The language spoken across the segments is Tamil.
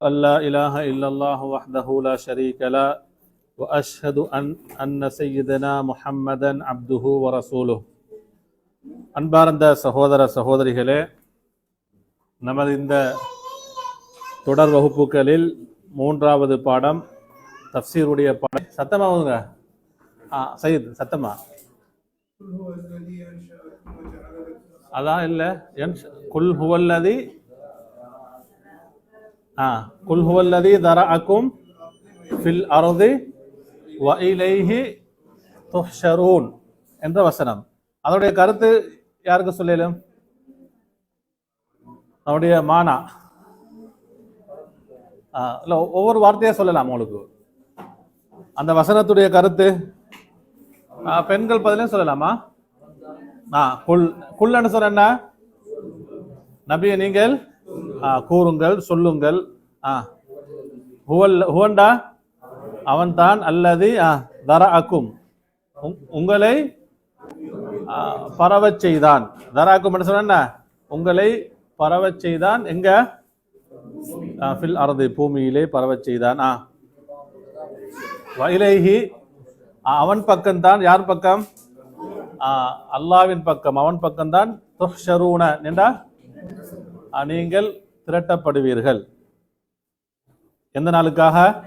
أن لا إله إلا الله وحده لا شريك له وأشهد أن أن سيدنا محمدا عبده ورسوله. அன்பார்ந்த சகோதர சகோதரிகளே நமது இந்த தொடர் வகுப்புகளில் மூன்றாவது பாடம் தப்சீருடைய பாடம். சத்தமாவுங்க ஆ சையத் சத்தமா? அதான் இல்லை என் குல் ஹுவல்லதி குல் ஹுவல்லதி தரஅக்கும் ஃபில் அருதி வ இலைஹி துஹ்ஷரூன் என்ற வசனம். அதனுடைய கருத்து யாருக்கு சொல்லலும் நம்முடைய மானா. ஆ, ஒவ்வொரு வார்த்தையாக சொல்லலாம் உங்களுக்கு. அந்த வசனத்துடைய கருத்து பெண்கள் பதிலையும் சொல்லலாமா? ஆ குல் குல் சொன்ன என்ன? நபியை நீங்கள் கூறுங்கள் சொல்லுங்கள். ஆ. ஹுவல் ஹுவண்டா? அவன்தான் அல்லது ஆ, தர அக்கும் உங்களை பரவச் செய்தான். தராக்கும் சொன்ன என்ன? உங்களை பரவச் செய்தான். எங்க? ஃபில் அறது பூமியிலே பரவச் செய்தான். ஆ. வயலேஹி அவன் பக்கம்தான். யார் பக்கம்? ஆ, அல்லாவின் பக்கம். அவன் பக்கம்தான். துஷரூன என்றா நீங்கள் திரட்டப்படுவீர்கள். எந்த நாளுக்காக?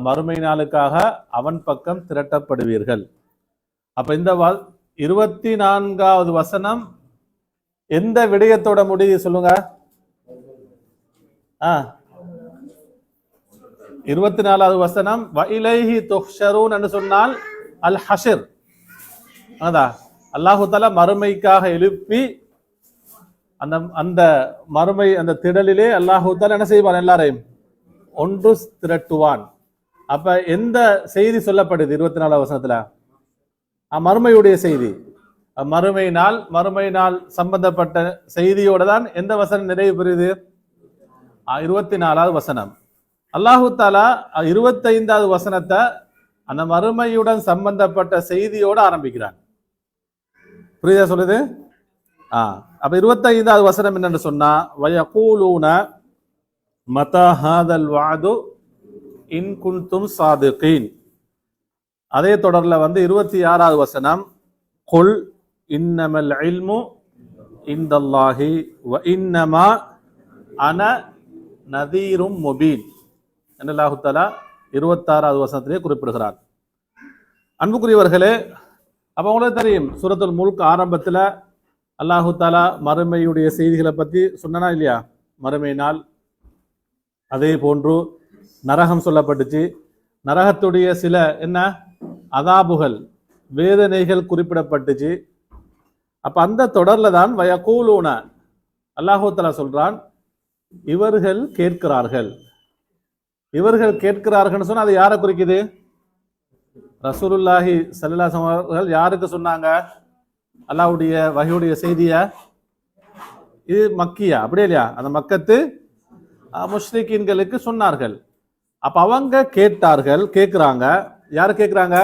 மறுமை நாளுக்காக அவன் பக்கம் திரட்டப்படுவீர்கள். அப்ப இந்த வ- இருபத்தி நான்காவது வசனம் எந்த விடயத்தோட முடியுது சொல்லுங்க. ஆ. இருபத்தி நாலாவது வசனம் வஇலைஹி துஹ்ஷரூன் என்று சொன்னால் அல் ஹஷர் அதா அல்லாஹு தஆலா மறுமைக்காக எழுப்பி அந்த அந்த மறுமை அந்த திடலிலே அல்லாஹூத்தால் என்ன செய்வான் எல்லாரையும்? ஒன்று திரட்டுவான். அப்ப எந்த செய்தி சொல்லப்படுது இருபத்தி நாலாவது வசனத்துல மறுமையுடைய செய்தி. மறுமை நாள் மறுமை நாள் சம்பந்தப்பட்ட செய்தியோட தான் எந்த வசனம் நிறைவு பெறுது? இருபத்தி நாலாவது வசனம். அல்லாஹு தாலா இருபத்தைந்தாவது வசனத்தை அந்த மறுமையுடன் சம்பந்தப்பட்ட செய்தியோட ஆரம்பிக்கிறான். புரியுதா சொல்லுது? ஆ. அப்ப இருபத்தைந்தாவது வசனம் என்னன்னு சொன்னா வயகூலூன மதா ஹாதல் வாது இன் குன்தும் சாதிகீன். அதே தொடர்ல வந்து இருபத்தி ஆறாவது வசனம் கொல் இன்னமல் இல்மு இந்தல்லாஹி வ இன்னமா அன நதீரும் முபீன். என்று அல்லாஹு இருபத்தாறாவது வசனத்திலே குறிப்பிடுகிறார் அன்புக்குரியவர்களே அப்போ உங்களுக்கு தெரியும் சூரத்துல் முழுக்க ஆரம்பத்தில் அல்லாஹு தாலா மறுமையுடைய செய்திகளை பற்றி சொன்னனா இல்லையா? மறுமை நாள். அதே போன்று நரகம் சொல்லப்பட்டுச்சு. நரகத்துடைய சில என்ன? அதாபுகள் வேதனைகள் குறிப்பிடப்பட்டுச்சு. அப்போ அந்த தொடரில் தான் வயக்கூலூன அல்லாஹு தஆலா சொல்கிறான் இவர்கள் கேட்கிறார்கள். இவர்கள் கேட்கிறார்கள்னு சொன்னால் அது யாரை குறிக்குது? ரசூலுல்லாஹி சல்லாசம் அவர்கள் யாருக்கு சொன்னாங்க? அல்லாவுடைய வகையுடைய செய்தியா? இது மக்கியா அப்படியே இல்லையா? அந்த மக்கத்து முஸ்லிக்கீன்களுக்கு சொன்னார்கள். அப்ப அவங்க கேட்டார்கள் கேட்குறாங்க யார் கேட்குறாங்க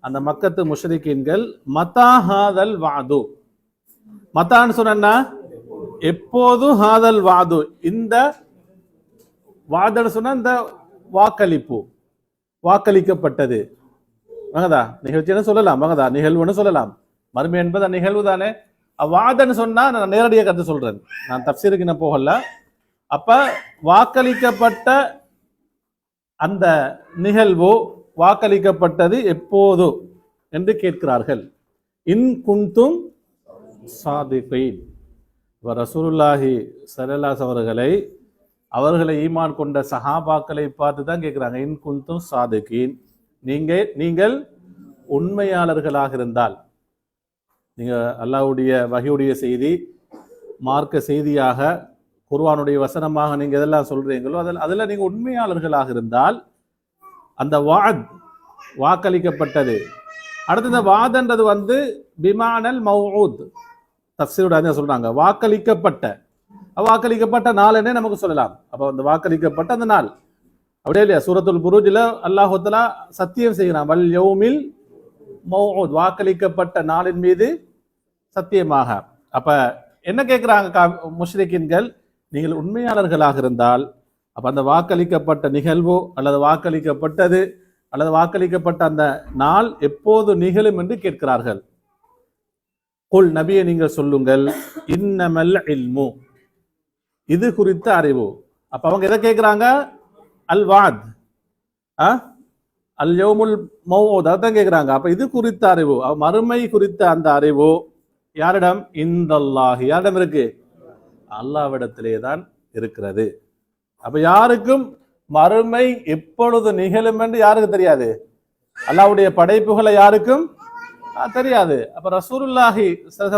அந்த மக்கத்து முஷ்ரிக்கீன்கள் மதா ஹாதல் வாது. மத்தான்னு சொன்னா எப்போது ஹாதல் வாது? இந்த வாதன்னு சொன்னா இந்த வாக்களிப்பு வாக்களிக்கப்பட்டது. மகதா நிகழ்ச்சின்னு சொல்லலாம்? மகதா நிகழ்வுன்னு சொல்லலாம். மறுமை என்பது அந்த நிகழ்வு தானே வாதன்னு சொன்னா நான் நேரடியாக கருத்து சொல்றேன். நான் தப்சீருக்கு நான் போகல. அப்ப வாக்களிக்கப்பட்ட அந்த நிகழ்வு வாக்களிக்கப்பட்டது எப்போது என்று கேட்கிறார்கள். இன் குந்தும் சாதிகீன் இப்ப ரசூலுல்லாஹி ஸல்லல்லாஹு அவர்களை அவர்களை ஈமான் கொண்ட சஹாபாக்களை பார்த்து தான் கேட்குறாங்க. இன் குந்தும் சாதிகீன் நீங்கள் நீங்கள் உண்மையாளர்களாக இருந்தால் நீங்கள் அல்லாவுடைய வகையுடைய செய்தி மார்க்க செய்தியாக குர்வானுடைய வசனமாக நீங்கள் எதெல்லாம் சொல்கிறீங்களோ அதில் அதில் நீங்கள் உண்மையாளர்களாக இருந்தால் அந்த வாத் வாக்களிக்கப்பட்டது. அடுத்து இந்த வாதன்றது வந்து பிமானல் மௌத் தப்சீரோட அறிஞர் சொல்கிறாங்க வாக்களிக்கப்பட்ட. வாக்களிக்கப்பட்ட நாள் என்ன நமக்கு சொல்லலாம். அப்போ அந்த வாக்களிக்கப்பட்ட அந்த நாள். அப்படியே இல்லையா? சூரத்துல் புரூஜில் அல்லாஹுத்தலா சத்தியம் செய்கிறான். வல் யௌமில் மௌத் வாக்களிக்கப்பட்ட நாளின் மீது சத்தியமாக. அப்ப என்ன கேட்குறாங்க கா- முஷ்ரிக்கின்கள்? நீங்கள் உண்மையாளர்களாக இருந்தால் அப்ப அந்த வாக்களிக்கப்பட்ட நிகழ்வோ அல்லது வாக்களிக்கப்பட்டது அல்லது வாக்களிக்கப்பட்ட அந்த நாள் எப்போது நிகழும் என்று கேட்கிறார்கள். கொல் நபியை நீங்கள் சொல்லுங்கள் இன்னமல் இல்மு. இது குறித்த அறிவு. அப்ப அவங்க எதை கேட்கிறாங்க அல் வாத் ஆ? அல் யோமுல் மௌஊத் அதான் கேட்குறாங்க அப்போ இது குறித்த அறிவு. மறுமை குறித்த அந்த அறிவு யாரிடம்? இந்தல்லாஹி. யாரிடம் இருக்கு? அல்லாவிடத்திலே தான் இருக்கிறது. அப்ப யாருக்கும் மறுமை எப்பொழுது நிகழும் என்று யாருக்கு தெரியாது? அல்லாவுடைய படைப்புகளை யாருக்கும்? தெரியாது. அப்ப ரசூருல்லாஹி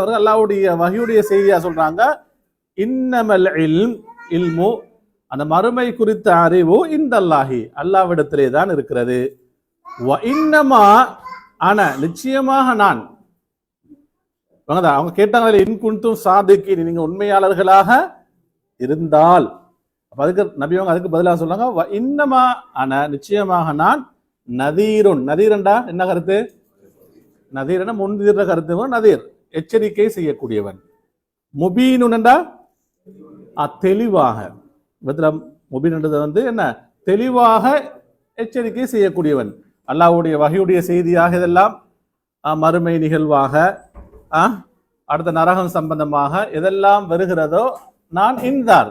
அவர்கள் அல்லாவுடைய வகையுடைய செய்தியா சொல்றாங்க இன்னமல் இல்ம் இல்மு. அந்த மறுமை குறித்த அறிவு இந்தல்லாஹி அல்லாவிடத்திலே தான் இருக்கிறது. இன்னமா ஆன நிச்சயமாக நான். அவங்க கேட்டாங்களே இன் குண்டும் சாதுக்கி நீங்க உண்மையாளர்களாக இருந்தால். அதுக்கு நபி அவங்க அதுக்கு பதிலாக சொல்லுவாங்க "வ இன்னமா ஆன நிச்சயமாக நான் நதீருன். நதீரண்டா? என்ன கருத்து? நதீரன முன்தீர கருத்து. நதீர். எச்சரிக்கை செய்யக்கூடியவன். முபீனுண்டா? தெளிவாக. இவத்துல முபீன்ன்றது வந்து என்ன? தெளிவாக எச்சரிக்கை செய்யக்கூடியவன். அல்லாவுடைய வகையுடைய செய்தியாக இதெல்லாம் மறுமை நிகழ்வாக ஆ, அடுத்த நரகம் சம்பந்தமாக எதெல்லாம் வருகிறதோ நான் இந்தார்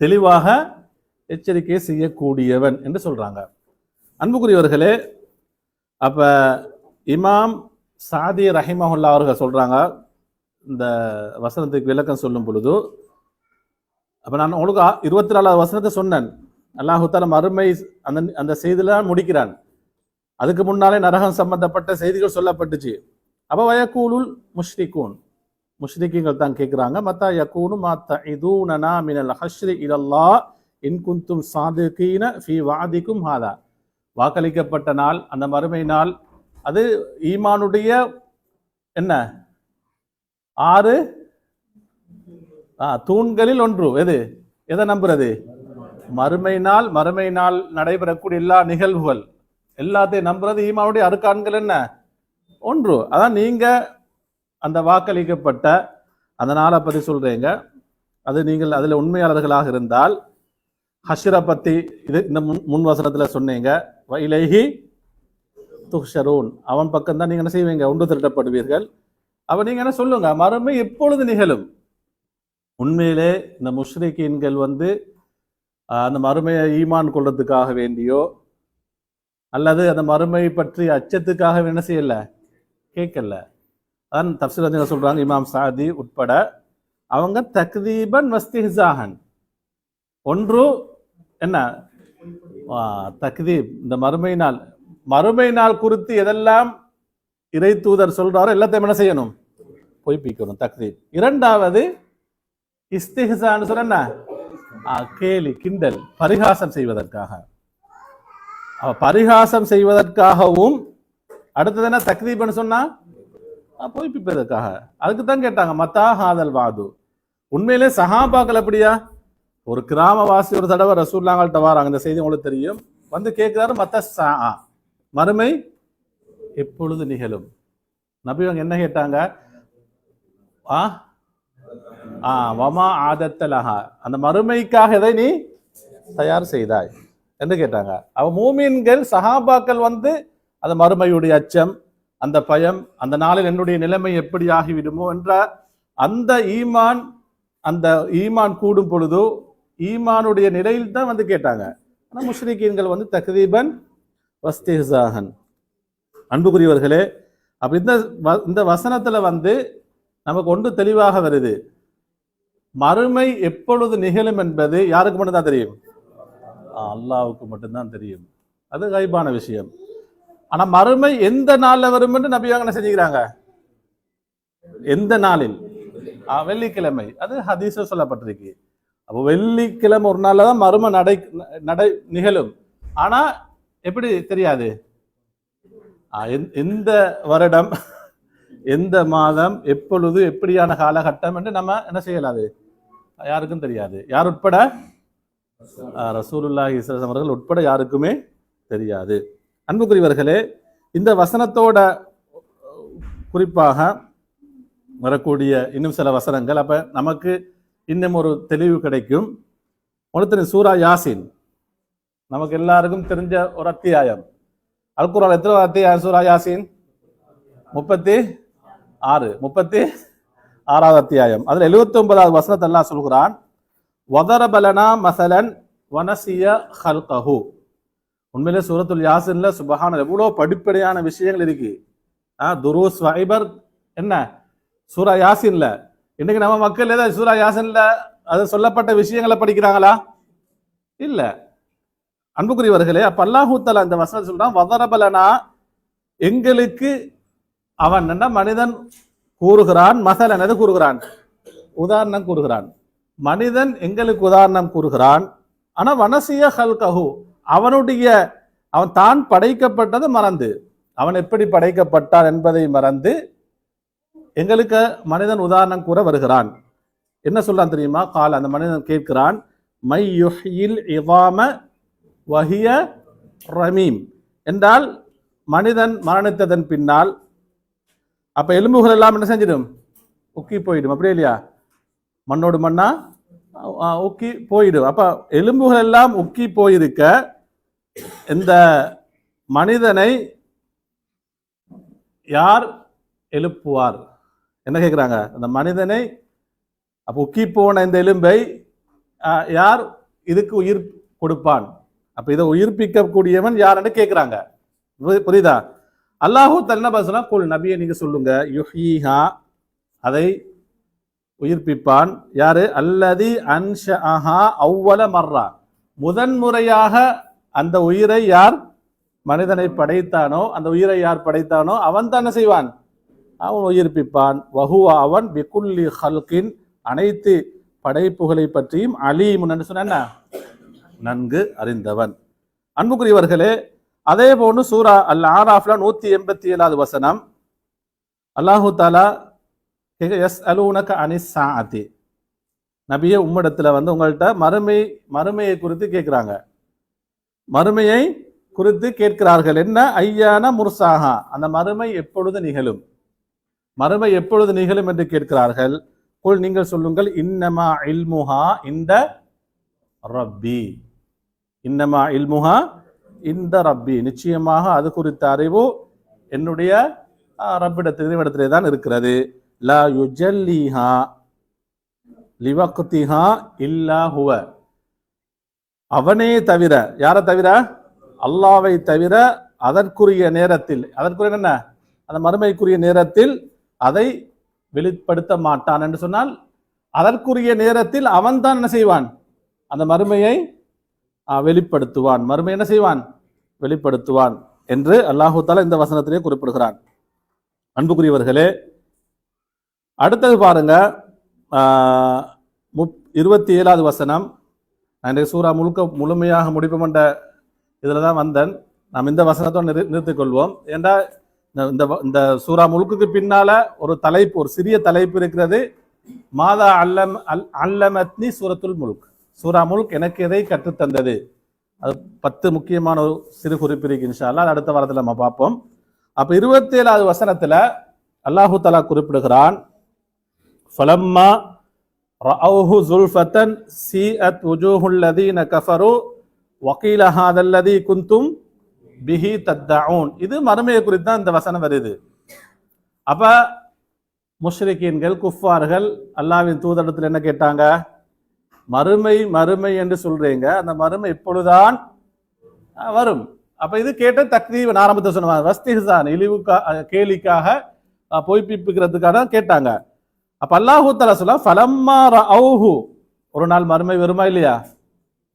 தெளிவாக எச்சரிக்கை செய்யக்கூடியவன் என்று சொல்றாங்க. அன்புக்குரியவர்களே அப்ப இமாம் சாதி ரஹிமஹுல்லா அவர்கள் சொல்றாங்க இந்த வசனத்துக்கு விளக்கம் சொல்லும் பொழுது அப்ப நான் உங்களுக்கு இருபத்தி நாலாவது வசனத்தை சொன்னேன். அல்லாஹு மறுமை அந்த அந்த செய்தியில முடிக்கிறான். அதுக்கு முன்னாலே நரகம் சம்பந்தப்பட்ட செய்திகள் சொல்லப்பட்டுச்சு. அப்போ வயக்கூலுல் முஷ்ரிகூன். முஷ்ரிக்கீங்கள் தான் கேட்குறாங்க மத்தா யக்கூனு மாத்த இதூனனா மினல் ஹஷ்ரி இலல்லா இன்குந்தும் சாதுக்கீன சாதுகீன ஃபி வாதிக்கும் ஹாதா. வாக்களிக்கப்பட்ட நாள் அந்த மறுமை நாள் அது ஈமானுடைய என்ன? ஆறு? ஆ, தூண்களில் ஒன்று. எது? எதை நம்புறது? மறுமை நாள் மறுமை நாள் நடைபெறக்கூடிய எல்லா நிகழ்வுகள். எல்லாத்தையும் நம்புறது ஈமானுடைய அருக்கான்கள் என்ன? ஒன்று. அதான் நீங்க அந்த வாக்களிக்கப்பட்ட அந்த நாளை பத்தி சொல்றீங்க. அது நீங்கள் அதில் உண்மையாளர்களாக இருந்தால் ஹஷ்ரை பத்தி இது இந்த முன் முன் வசனத்தில் சொன்னீங்க. வைலேஹி துஷரூன் அவன் பக்கம் தான் நீங்க என்ன செய்வீங்க? ஒன்று திரட்டப்படுவீர்கள். அவன் நீங்க என்ன சொல்லுங்க? மறுமை எப்பொழுது நிகழும்? உண்மையிலே இந்த முஷ்ரிக்கீன்கள் வந்து அந்த மறுமையை ஈமான் கொள்றதுக்காக வேண்டியோ அல்லது அந்த மறுமை பற்றி அச்சத்துக்காக என்ன செய்யல? கேட்கல. அதான் தப்சீர் சொல்றாங்க இமாம் சாதி உட்பட. அவங்க தக்தீபன் வஸ்திஹாகன் ஒன்று என்ன? தக்தீப். இந்த மறுமை நாள். மறுமை நாள் குறித்து எதெல்லாம் இறை தூதர் சொல்றாரோ எல்லாத்தையும் என்ன செய்யணும்? பொய்ப்பிக்கணும் தக்தீப். இரண்டாவது இஸ்திஹான்னு சொல்ல என்ன? கேலி கிண்டல் பரிகாசம் செய்வதற்காக. பரிகாசம் செய்வதற்காகவும் அடுத்தது என்ன தக்தீப்னு சொன்னா பொய்ப்பிப்பதற்காக அதுக்கு தான் கேட்டாங்க மத்தா ஹாதல் வாது. உண்மையிலே சஹாபாக்கள் அப்படியா ஒரு கிராமவாசி ஒரு தடவை ரசூல்லாங்கள்ட்ட வராங்க. இந்த செய்தி உங்களுக்கு தெரியும். வந்து கேட்கிறாரு மத்த சா மறுமை எப்பொழுது நிகழும்? நபி அவங்க என்ன கேட்டாங்க? ஆ ஆ வமா ஆதத்தலஹா. அந்த மறுமைக்காக எதை நீ தயார் செய்தாய்? என்று கேட்டாங்க. அவ மூமீன்கள் சஹாபாக்கள் வந்து அந்த மறுமையுடைய அச்சம் அந்த பயம் அந்த நாளில் என்னுடைய நிலைமை எப்படி ஆகிவிடுமோ என்ற அந்த ஈமான் அந்த ஈமான் கூடும் பொழுதோ ஈமானுடைய நிலையில் தான் வந்து கேட்டாங்க. ஆனால் முஷ்ரிகீன்கள் வந்து தக்ரீபன் வஸ்தேசாகன் அன்புக்குரியவர்களே அப்படி இந்த வ- இந்த வசனத்தில் வந்து நமக்கு ஒன்று தெளிவாக வருது. மறுமை எப்பொழுது நிகழும் என்பது யாருக்கு மட்டும்தான் தெரியும்? அல்லாவுக்கு மட்டும்தான் தெரியும். அது கைபான விஷயம். ஆனால் மறுமை எந்த நாளில் வரும் என்று நபியாக என்ன செஞ்சுக்கிறாங்க? எந்த நாளில்? வெள்ளிக்கிழமை. அது ஹதீஸ சொல்லப்பட்டிருக்கு. அப்போ வெள்ளிக்கிழமை ஒரு நாளில் தான் மறுமை நடை நடை நிகழும். ஆனால் எப்படி தெரியாது? எந்த- எந்த வருடம் எந்த மாதம் எப்பொழுது எப்படியான காலகட்டம் என்று நம்ம என்ன செய்யலாது? யாருக்கும் தெரியாது. யார் உட்பட? ஆ, ரசூலுல்லாஹி இஸ்லாம் அவர்கள் உட்பட யாருக்குமே தெரியாது. அன்புக்குரியவர்களே இந்த வசனத்தோட குறிப்பாக வரக்கூடிய இன்னும் சில வசனங்கள். அப்போ நமக்கு இன்னும் ஒரு தெளிவு கிடைக்கும். ஒருத்தர் சூரா யாசின். நமக்கு எல்லாருக்கும் தெரிஞ்ச ஒரு அத்தியாயம். அல்குரால் எத்தனை அத்தியாயம் சூரா யாசின்? முப்பத்தி ஆறு. முப்பத்தி ஆறாவது அத்தியாயம். அதில் எழுபத்தி ஒன்பதாவது வசனத்தை எல்லாம் சொல்கிறான். வதரபலனா மசலன் வனசிய ஹல்கஹு உண்மையிலே சூரத்துல் யாசின்ல சுபஹான எவ்வளோ படிப்படியான விஷயங்கள் இருக்கு. ஆ துருஸ் வைபர் என்ன? சூரா யாசின்ல. இன்னைக்கு நம்ம மக்கள் ஏதாவது சூரா யாசின்ல அது சொல்லப்பட்ட விஷயங்களை படிக்கிறாங்களா? இல்ல. அன்புக்குரியவர்களே அப்ப அல்லாஹூ இந்த வசனம் சொல்றான் வதரபலனா எங்களுக்கு அவன் என்ன மனிதன் கூறுகிறான் மசலன் எது கூறுகிறான்? உதாரணம் கூறுகிறான். மனிதன் எங்களுக்கு உதாரணம் கூறுகிறான் ஆனால் வனசிய ஹல்கஹு. அவனுடைய அவன் தான் படைக்கப்பட்டது மறந்து. அவன் எப்படி படைக்கப்பட்டான் என்பதை மறந்து எங்களுக்கு மனிதன் உதாரணம் கூற வருகிறான். என்ன சொல்றான் தெரியுமா? கால் அந்த மனிதன் கேட்கிறான் மை யுஹில் இவாம வஹிய ரமீம். என்றால் மனிதன் மரணித்ததன் பின்னால் அப்ப எலும்புகள் எல்லாம் என்ன செஞ்சிடும்? உக்கி போயிடும். அப்படியே இல்லையா? மண்ணோடு மண்ணா? உக்கி போயிடும் அப்ப எலும்புகள் எல்லாம் உக்கி போயிருக்க இந்த மனிதனை யார் எழுப்புவார்? என்ன கேட்குறாங்க அந்த மனிதனை அப்போ உக்கி போன இந்த எலும்பை யார் இதுக்கு உயிர் கொடுப்பான்? அப்போ இதை உயிர்ப்பிக்கக்கூடியவன் யாருன்னு கேட்குறாங்க புரியுதா? அல்லாஹூ தன்ன பசனா குல் நபியை நீங்கள் சொல்லுங்க. யுஹீஹா அதை உயிர்ப்பிப்பான். யாரு? அல்லதி அன்ஷஅஹா அவ்வல மர்ரா. முதன்முறையாக அந்த உயிரை யார் மனிதனை படைத்தானோ அந்த உயிரை யார் படைத்தானோ அவன் தான் என்ன செய்வான். அவன் உயிர்ப்பிப்பான். வகுவா அவன் பிகுல்லி ஹல்கின். அனைத்து படைப்புகளை பற்றியும் அலீம் சொன்ன என்ன? நன்கு அறிந்தவன். அன்புக்குரியவர்களே அதே போன்று சூரா அல் ஆராஃப்ல நூத்தி எண்பத்தி ஏழாவது வசனம். அல்லாஹு தாலா எஸ் அலூனக அனிஸ் சாத்தி நபிய உம்மிடத்துல வந்து உங்கள்கிட்ட மறுமை மறுமையை குறித்து கேட்குறாங்க. மறுமையை குறித்து கேட்கிறார்கள். என்ன? ஐயான முர்சாஹா. அந்த மறுமை எப்பொழுது நிகழும்? மறுமை எப்பொழுது நிகழும் என்று கேட்கிறார்கள்? குல் நீங்கள் சொல்லுங்கள். இன்னமா இல்முஹா இந்த ரப்பி. இன்னமா இல்முஹா இந்த ரப்பி. நிச்சயமாக அது குறித்த அறிவு என்னுடைய ஆஹ், ரப்பிடத்தில் தான் இருக்கிறது. லா யுஜல்லிஹா லிவக்திஹா இல்லா ஹுவ அவனே தவிர யாரை தவிர? அல்லாவை தவிர அதற்குரிய நேரத்தில் அதற்குரிய என்ன? அந்த மறுமைக்குரிய நேரத்தில் அதை வெளிப்படுத்த மாட்டான் என்று சொன்னால் அதற்குரிய நேரத்தில் அவன் தான் என்ன செய்வான்? அந்த மறுமையை வெளிப்படுத்துவான். மறுமை என்ன செய்வான்? வெளிப்படுத்துவான் என்று அல்லாஹு தாலா இந்த வசனத்திலே குறிப்பிடுகிறான். அன்புக்குரியவர்களே அடுத்தது பாருங்க முப் இருபத்தி ஏழாவது வசனம். நான் இன்றைய சூறா முழுக்க முழுமையாக முடிப்போம் இதில் தான் வந்தேன். நாம் இந்த வசனத்தோடு நிறு நிறுத்திக்கொள்வோம். ஏண்டா இந்த- இந்த வ- இந்த சூறா முழுக்குக்கு பின்னால ஒரு தலைப்பு ஒரு சிறிய தலைப்பு இருக்கிறது. மாதா அல்லம் அல் அல்லமத்னி சூரத்துல் முல்க். சூரா முல்க் எனக்கு எதை கற்றுத்தந்தது? அது பத்து முக்கியமான ஒரு சிறு குறிப்பு இருக்கு இன்ஷா அது அடுத்த வாரத்தில் நம்ம பார்ப்போம். அப்போ இருபத்தி ஏழாவது அல்லாஹு தலா குறிப்பிடுகிறான் ஃபலம்மா ரஅவுஹு ஜுல்ஃபத்தன் சி அத் உஜூஹுல்லதீன கஃபரு வக்கீல ஹாதல்லதி குந்தும் பிஹி தத்தவுன் இது மறுமையை குறித்து தான் இந்த வசனம் வருது. அப்போ முஷ்ரிகீன்கள் குஃபார்கள் அல்லாவின் தூதரத்தில் என்ன கேட்டாங்க? மறுமை மறுமை என்று சொல்றீங்க. அந்த மறுமை இப்பொழுதுதான் வரும். அப்ப இது கேட்ட தக்ரீவன் ஆரம்பத்தை சொன்னாங்க வஸ்திஹான் இழிவுக்கா கேலிக்காக பொய்ப்பிப்புக்கிறதுக்காக தான் கேட்டாங்க. அப்ப அல்லாஹூ தலா சொல்ல ஃபலம்மா ரஅவுஹு. ஒரு நாள் மறுமை வருமா இல்லையா?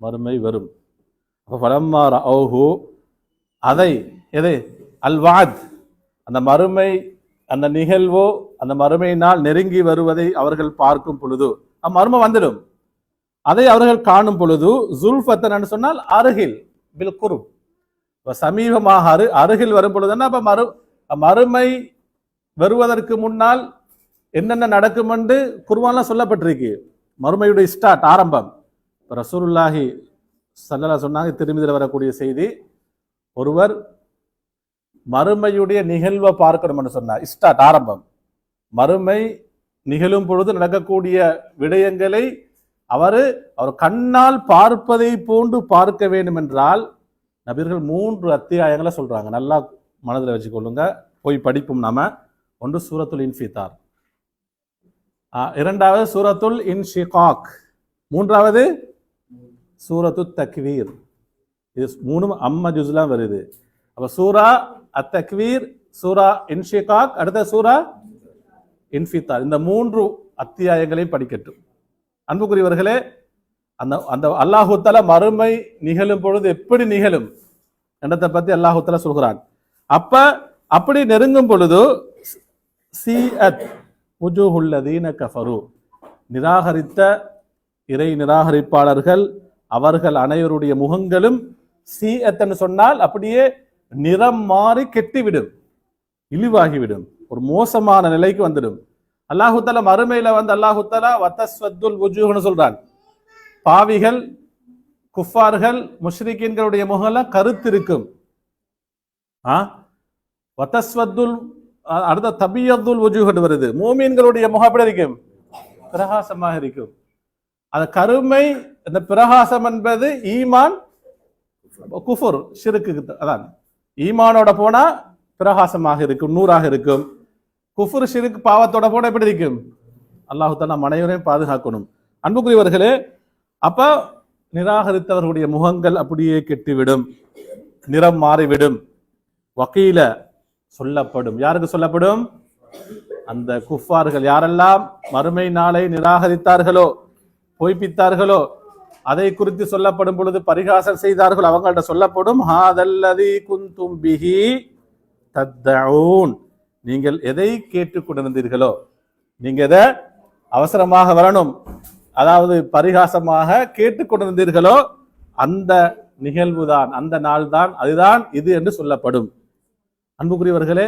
மறுமை வரும். அப்ப ஃபலம்மா ரஅவுஹு. அதை எது? அல்வாத் அந்த மறுமை அந்த நிகழ்வோ அந்த மறுமையினால் நெருங்கி வருவதை அவர்கள் பார்க்கும் பொழுது அம்மறுமை வந்துடும். அதை அவர்கள் காணும் பொழுது ஜுல்ஃபத்தன் சொன்னால் அருகில் பில் குருப் சமீபமாக அரு அருகில் வரும் பொழுதுன்னா அப்போ மறு மறுமை வருவதற்கு முன்னால் என்னென்ன நடக்கும் என்று குர்வான்லாம் சொல்லப்பட்டிருக்கு. மறுமையுடைய ஸ்டார்ட் ஆரம்பம். இப்ப ரசூலுல்லாஹி சொன்னாங்க திரும்பிதில் வரக்கூடிய செய்தி ஒருவர் மறுமையுடைய நிகழ்வை பார்க்கணும்னு சொன்னார். ஸ்டார்ட் ஆரம்பம். மறுமை நிகழும் பொழுது நடக்கக்கூடிய விடயங்களை அவர் அவர் கண்ணால் பார்ப்பதை போன்று பார்க்க வேண்டும் என்றால் நபர்கள் மூன்று அத்தியாயங்களை சொல்றாங்க. நல்லா மனதில் வச்சுக்கொள்ளுங்க. போய் படிப்போம் நாம. ஒன்று சூரத்துல் இன்ஃபித்தார் இரண்டாவது சூரத்துல் இன்ஷிகாக். மூன்றாவது சூரத்து தக்வீர். இது மூணும் அம்ம ஜுஸ்லாம் வருது. அப்ப சூரா அத் தக்வீர் சூரா இன்ஷிகாக் அடுத்த சூரா இன்ஃபித்தார். இந்த மூன்று அத்தியாயங்களையும் படிக்கட்டும். அன்புக்குரியவர்களே அந்த அந்த அல்லாஹு மறுமை நிகழும் பொழுது எப்படி நிகழும் என்றதை பத்தி அல்லாஹு சொல்கிறான். அப்ப அப்படி நெருங்கும் பொழுது சீஅத் உஜூஹுல்லதீன கஃபரு. நிராகரித்த இறை நிராகரிப்பாளர்கள் அவர்கள் அனைவருடைய முகங்களும் சீஎத்தன்னு சொன்னால் அப்படியே நிறம் மாறி கெட்டிவிடும் இழிவாகிவிடும் ஒரு மோசமான நிலைக்கு வந்துடும். அல்லாஹு மறுமையில வந்து அல்லாஹுத்தலா வத்தஸ்வத்துல் வுஜூஹ்னு சொல்றான். பாவிகள் குஃபார்கள் முஷ்ரிக்கீன்களுடைய முகம்லாம் கருத்து இருக்கும் ஆ? வத்தஸ்வத்துல் அடுத்த தபியத்துல் வுஜூஹ்னு வருது. மூமீன்களுடைய முகம் எப்படி இருக்கும். பிரகாசமாக இருக்கும். அந்த கருமை இந்த பிரகாசம் என்பது ஈமான் குஃபுர் ஷிருக்கு அதான். ஈமானோட போனா பிரகாசமாக இருக்கும் நூறாக இருக்கும். குஃபுர் ஷிருக்கு பாவத்தோட போனா எப்படி இருக்கும்? அல்லாஹு தஆலா நம் அனைவரையும் பாதுகாக்கணும். அன்புக்குரியவர்களே அப்ப நிராகரித்தவர்களுடைய முகங்கள் அப்படியே கெட்டுவிடும். நிறம் மாறிவிடும். வக்கீல சொல்லப்படும். யாருக்கு சொல்லப்படும்? அந்த குஃபார்கள் யாரெல்லாம் மறுமை நாளை நிராகரித்தார்களோ பொய்ப்பித்தார்களோ அதை குறித்து சொல்லப்படும் பொழுது பரிகாசம் செய்தார்கள் அவங்கள்ட்ட சொல்லப்படும் ஹாதல்லதி குந்தும் பிஹி தத்தஊன். நீங்கள் எதை கேட்டுக்கொண்டிருந்தீர்களோ நீங்க எதை அவசரமாக வரணும் அதாவது பரிகாசமாக கேட்டுக்கொண்டிருந்தீர்களோ அந்த நிகழ்வுதான் அந்த நாள் தான் அதுதான் இது என்று சொல்லப்படும். அன்புக்குரியவர்களே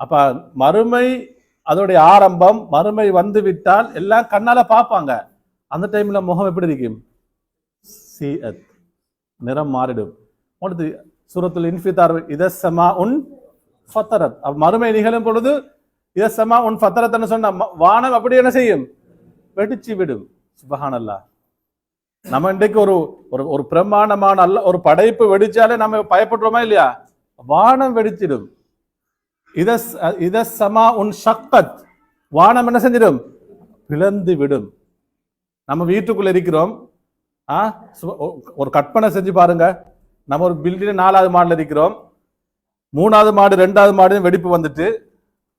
அப்ப மறுமை அதோடைய ஆரம்பம் மறுமை வந்து விட்டால் எல்லாம் கண்ணால பார்ப்பாங்க. அந்த டைம்ல முகம் எப்படி இருக்கும்? சீஅத் நிறம் மாறிடும். அடுத்து சூரத்துல் இன்ஃபிதார் இதசமா உன் ஃபத்தரத். மறுமை நிகழும் பொழுது இதசமா உன் ஃபத்தரத்னு சொன்ன வானம் அப்படி என்ன செய்யும்? வெடிச்சு விடும். சுபஹானல்லாஹ். நம்ம இன்றைக்கு ஒரு ஒரு ஒரு பிரம்மாண்டமான அல்ல ஒரு படைப்பு வெடிச்சாலே நம்ம பயப்படுறோமா இல்லையா? வானம் வெடிச்சிடும். இத இத சமா உன் சக்கத் வானம் என்ன செஞ்சிடும்? பிளந்து விடும். நம்ம வீட்டுக்குள்ள இருக்கிறோம். ஆ ஒ- ஒரு கற்பனை செஞ்சு பாருங்க. நம்ம ஒரு பில்டிங் நாலாவது மாடில் இருக்கிறோம். மூணாவது மாடு ரெண்டாவது மாடு வெடிப்பு வந்துட்டு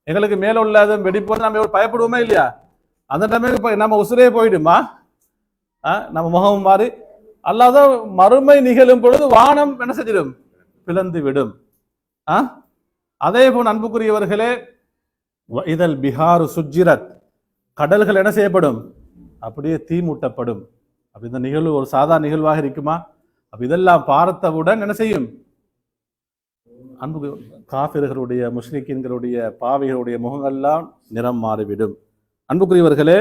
எங்களுக்கு மேலே உள்ளது வெடிப்பு வந்து நம்ம பயப்படுவோமே இல்லையா? அந்த டைமுக்கு போய் நம்ம உசுரே போயிடுமா? ஆ, நம்ம முகம் மாறி அல்லாத மறுமை நிகழும் பொழுது வானம் என்ன செஞ்சிடும்? பிளந்து விடும். ஆ அதே போல் அன்புக்குரியவர்களே வ- இதழ் பிஹாரு சுஜிரத் கடல்கள் என்ன செய்யப்படும்? அப்படியே தீமூட்டப்படும். அப்படி இந்த நிகழ்வு ஒரு சாதா நிகழ்வாக இருக்குமா? அப்ப இதெல்லாம் பார்த்தவுடன் என்ன செய்யும்? அன்பு காபிர்களுடைய முஸ்லிக்கின்களுடைய பாவிகளுடைய முகங்கள்லாம் நிறம் மாறிவிடும். அன்புக்குரியவர்களே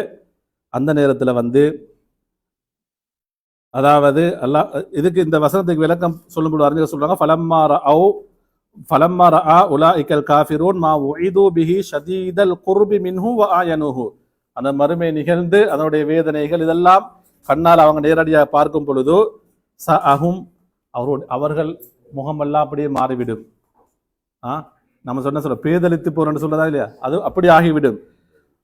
அந்த நேரத்தில் வந்து அதாவது அல்லாஹ் இதுக்கு இந்த வசனத்துக்கு விளக்கம் சொல்லும்போது அறிஞர் சொல்றாங்க ஃபலம்மா ரஅவ் ஃபலம்மா ரா உலா இக்கல் காஃபிரூன் மா உஇது பிஹி ஷதீதல் குர்பி மின்ஹு வ ஆயனுஹு அந்த மறுமை நிகழ்ந்து அதனுடைய வேதனைகள் இதெல்லாம் கண்ணால் அவங்க நேரடியாக பார்க்கும் பொழுது ச அஹும் அவரோட அவர்கள் முகமெல்லாம் அப்படியே மாறிவிடும். ஆ நம்ம சொன்ன சொல்ல பேதலித்து போறோம்னு சொல்லதா இல்லையா? அது அப்படி ஆகிவிடும்.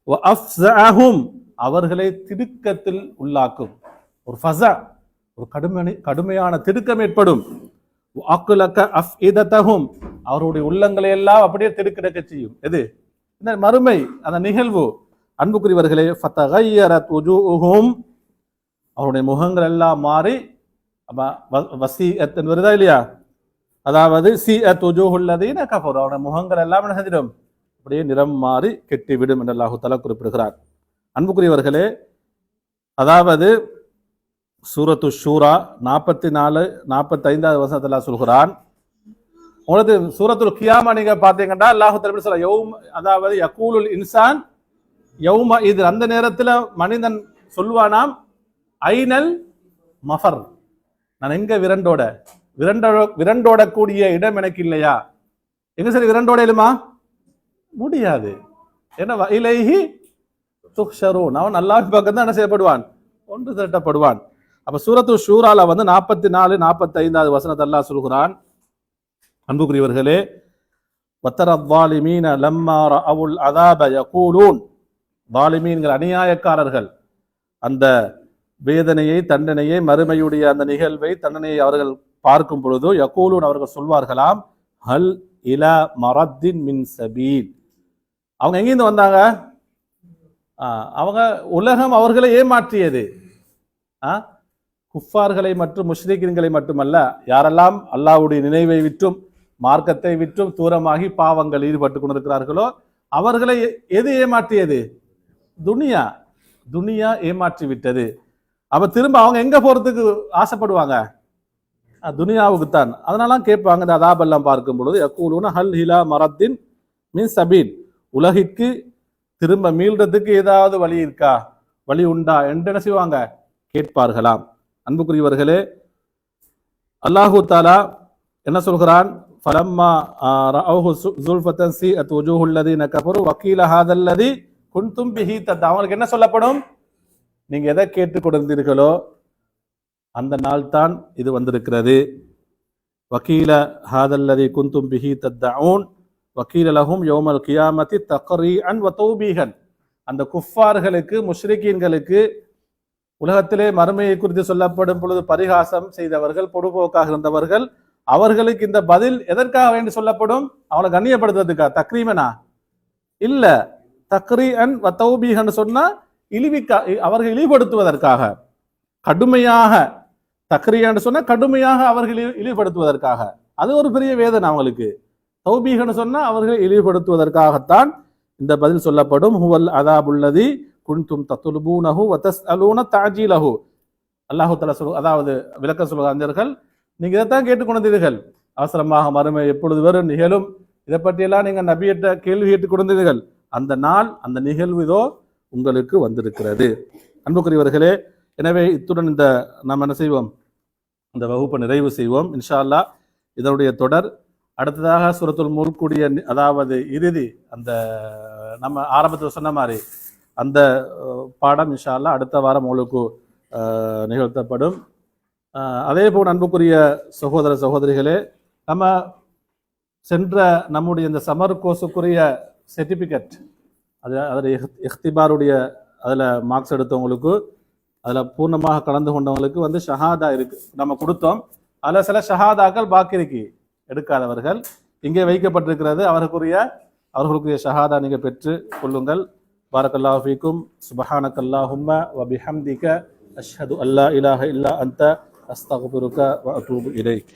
வ அஃப்ஸஅஹும் அவர்களை திடுக்கத்தில் உள்ளாக்கும். ஒரு ஃபஸா ஒரு கடுமை கடுமையான திடுக்கம் ஏற்படும். அவருடைய உள்ளங்களை எல்லாம் அப்படியே திருக்கிடக்க செய்யும். எது? இந்த மறுமை? அந்த நிகழ்வு. அன்புக்குரியவர்களே ஃபத்தகையரத் உஜூஹும். அவருடைய முகங்கள் எல்லாம் மாறி வசி வ- என்று வருதா இல்லையா? அதாவது சி அத் உஜூஹுல்லதீன கஃபர். அவருடைய முகங்கள் எல்லாம் என்ன செஞ்சிடும்? அப்படியே நிறம் மாறி கெட்டிவிடும் என்று அல்லாஹு தலா குறிப்பிடுகிறார். அன்புக்குரியவர்களே அதாவது சூரத்து ஷூரா நாற்பத்தி நாலு நாற்பத்தைந்தாவது வசனத்தில் சொல்கிறான். உங்களுக்கு சூரத்துல் கியாமா நீங்க பாத்தீங்கன்னா அல்லாஹு தஆலா சொல்ல யௌம் அதாவது யகூலுல் இன்சான் யௌம இது அந்த நேரத்துல மனிதன் சொல்வானாம் ஐனல் மஃபர். நான் எங்க விரண்டோட? விரண்டோட விரண்டோடக்கூடிய இடம் எனக்கு இல்லையா? எங்க சரி விரண்டோட இலுமா முடியாது. ஏன்னா இலைஹி துக்ஷரூன் அவன் அல்லாஹ் பக்கம் தான் என்ன செய்யப்படுவான்? ஒன்று திரட்டப்படுவான். அப்ப சூரத்து ஷூரால வந்து நாற்பத்தி நாலு நாற்பத்தி ஐந்தாவது வசனத்தை அல்லாஹ் சொல்கிறான். அன்புக்குரியவர்களே வத்தர வாலிமீன லம்மா ரஅவுல் அதாப யகூலூன். வாலிமீன்கள் அநியாயக்காரர்கள் அந்த வேதனையை தண்டனையை மறுமையுடைய அந்த நிகழ்வை தண்டனையை அவர்கள் பார்க்கும் பொழுது யகூலூன் அவர்கள் சொல்வார்களாம் ஹல் இல மரத்தின் மின் சபீல். அவங்க எங்கேருந்து வந்தாங்க? ஆ, அவங்க உலகம் அவர்களை ஏமாற்றியது. ஆ குஃபார்களை மற்றும் முஷ்ரிக்கின்களை மட்டுமல்ல யாரெல்லாம் அல்லாஹ்வுடைய நினைவை விற்றும் மார்க்கத்தை விற்றும் தூரமாகி பாவங்கள் ஈடுபட்டு கொண்டிருக்கிறார்களோ அவர்களை எ- எது ஏமாற்றியது? துனியா. துனியா ஏமாற்றி விட்டது. அப்ப திரும்ப அவங்க எங்க போறதுக்கு ஆசைப்படுவாங்க? துனியாவுக்குத்தான். துனியாவுக்கு தான் அதனால கேட்பாங்க இந்த அதாபெல்லாம் பார்க்கும் பொழுது யக்கூலூன ஹல் ஹிலா மரத்தின் மீன் சபீன் உலகிற்கு திரும்ப மீள்றதுக்கு ஏதாவது வழி இருக்கா? வழி உண்டா? என்று என்ன செய்வாங்க? கேட்பார்களாம். அன்புக்குரியவர்களே அல்லாஹு தாலா என்ன சொல்கிறான்? ஃபலம்மா ரஅவுஹு சு- ஸுல்ஃபத்தன் ஸீஅத் வுஜூஹுல் லதீன கஃபரு வக்கீல ஹாதல்லதி குன்தும் பிஹி தத் அவங்களுக்கு என்ன சொல்லப்படும்? நீங்க எதை கேட்டு கொடுத்தீர்களோ அந்த நாள் தான் இது வந்திருக்கிறது. வக்கீல ஹாதல்லதி குந்தும் குன்தும் பிஹி தத்தஊன் வக்கீல லஹும் யோமல் கியாமத்தி தக்கரி அன் வத்தௌபீகன் அந்த குஃபார்களுக்கு முஷ்ரிகீன்களுக்கு உலகத்திலே மறுமையை குறித்து சொல்லப்படும் பொழுது பரிகாசம் செய்தவர்கள் பொடுபோக்காக இருந்தவர்கள் அவர்களுக்கு இந்த பதில் எதற்காக வேண்டி சொல்லப்படும்? அவனை கண்ணியப்படுத்துறதுக்கா? தக்ரீமனா? இல்ல. தக்ரீ அன் தௌபீகன் சொன்னா இழிவிக்கா அவர்கள் இழிவுபடுத்துவதற்காக. கடுமையாக. தக்ரியான்னு சொன்னா கடுமையாக அவர்கள் இழிவுபடுத்துவதற்காக. அது ஒரு பெரிய வேதனை அவங்களுக்கு. தௌபீகன்னு சொன்னா அவர்களை இழிவுபடுத்துவதற்காகத்தான் இந்த பதில் சொல்லப்படும். ஹுவல் அதாபுல்லதி குன்தும் தத்துலுபூனஹு வதஸ் அலூன தாஜீலஹு அல்லாஹு தலா சொல் அதாவது விளக்க சொல்கிறார்கள் நீங்கள் இதைத்தான் கேட்டுக்கொண்டீர்கள் அவசரமாக மறுமை எப்பொழுது வரும் நிகழும் இதை பற்றியெல்லாம் நீங்கள் நபியிட்ட கேள்வி கேட்டுக் கொண்டீர்கள் அந்த நாள் அந்த நிகழ்வு இதோ உங்களுக்கு வந்திருக்கிறது. அன்புக்குரியவர்களே எனவே இத்துடன் இந்த நாம் என்ன செய்வோம்? இந்த வகுப்பை நிறைவு செய்வோம் இன்ஷா அல்லாஹ் இதனுடைய தொடர் அடுத்ததாக சுரத்துள் மூழ்கூடிய அதாவது இறுதி அந்த நம்ம ஆரம்பத்தில் சொன்ன மாதிரி அந்த பாடம் இன்ஷா அடுத்த வாரம் உங்களுக்கு நிகழ்த்தப்படும். அதே போல் அன்புக்குரிய சகோதர சகோதரிகளே நம்ம சென்ற நம்முடைய இந்த சமர் கோர்ஸுக்குரிய சர்டிஃபிகேட் அது அதில் இஃப்திபாருடைய அதில் மார்க்ஸ் எடுத்தவங்களுக்கு அதில் பூர்ணமாக கலந்து கொண்டவங்களுக்கு வந்து ஷஹாதா இருக்கு. நம்ம கொடுத்தோம். அதில் சில ஷஹாதாக்கள் பாக்கி இருக்கு. எடுக்காதவர்கள். இங்கே வைக்கப்பட்டிருக்கிறது. அவர்களுக்குரிய அவர்களுக்குரிய ஷஹாதா நீங்கள் பெற்று கொள்ளுங்கள். பாரக்கல்லாஹு ஃபீக்கும் சுபஹானக்கல்லாஹும்ம வ பிஹம்திக அஷ்ஹது அல்லா இலாஹ இல்லா அன்த அஸ்தக்ஃபிருக வ அத்தூபு இலைக்